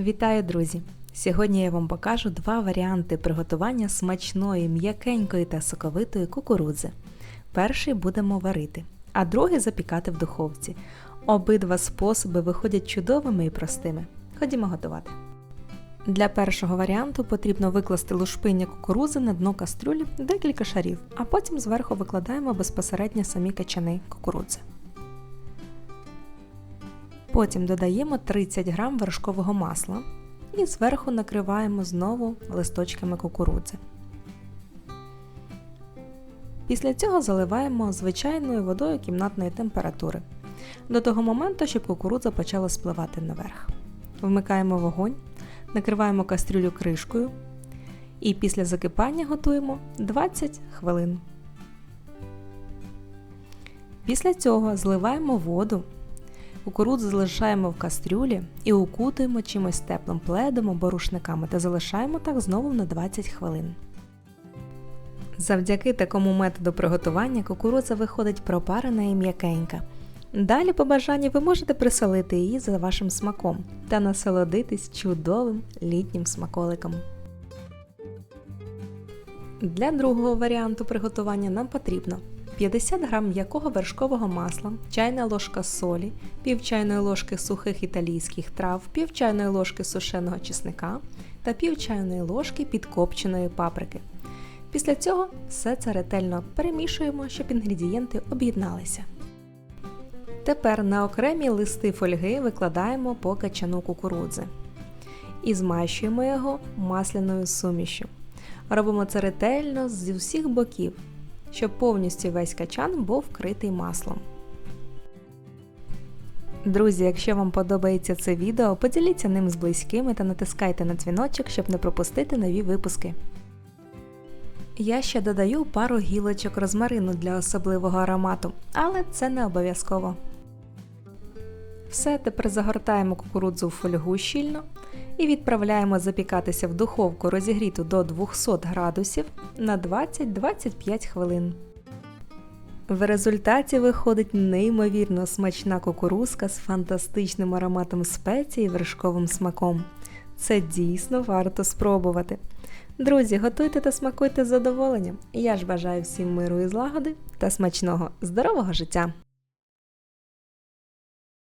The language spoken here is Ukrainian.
Вітаю, друзі! Сьогодні я вам покажу два варіанти приготування смачної, м'якенької та соковитої кукурудзи. Перший будемо варити, а другий запікати в духовці. Обидва способи виходять чудовими і простими. Ходімо готувати. Для першого варіанту потрібно викласти лушпиння кукурузи на дно кастрюлі декілька шарів, а потім зверху викладаємо безпосередньо самі качани кукурудзи. Потім додаємо 30 г вершкового масла і зверху накриваємо знову листочками кукурудзи. Після цього заливаємо звичайною водою кімнатної температури до того моменту, щоб кукурудза почала спливати наверх. Вмикаємо вогонь, накриваємо кастрюлю кришкою і після закипання готуємо 20 хвилин. Після цього зливаємо воду Кукурудзу залишаємо в кастрюлі і укутуємо чимось теплим пледом або рушниками та залишаємо так знову на 20 хвилин. Завдяки такому методу приготування кукурудза виходить пропарена і м'якенька. Далі по бажанні ви можете присолити її за вашим смаком та насолодитись чудовим літнім смаколиком. Для другого варіанту приготування нам потрібно 50 г м'якого вершкового масла, чайна ложка солі, пів чайної ложки сухих італійських трав, пів чайної ложки сушеного чесника та пів чайної ложки підкопченої паприки. Після цього все це ретельно перемішуємо, щоб інгредієнти об'єдналися. Тепер на окремі листи фольги викладаємо по качану кукурудзи і змащуємо його масляною сумішю. Робимо це ретельно з усіх боків, щоб повністю весь качан був вкритий маслом. Друзі, якщо вам подобається це відео, поділіться ним з близькими та натискайте на дзвіночок, щоб не пропустити нові випуски. Я ще додаю пару гілочок розмарину для особливого аромату, але це не обов'язково. Все, тепер загортаємо кукурудзу в фольгу щільно і відправляємо запікатися в духовку розігріту до 200 градусів на 20-25 хвилин. В результаті виходить неймовірно смачна кукурузка з фантастичним ароматом спеції і вершковим смаком. Це дійсно варто спробувати. Друзі, готуйте та смакуйте з задоволенням. Я ж бажаю всім миру і злагоди та смачного здорового життя!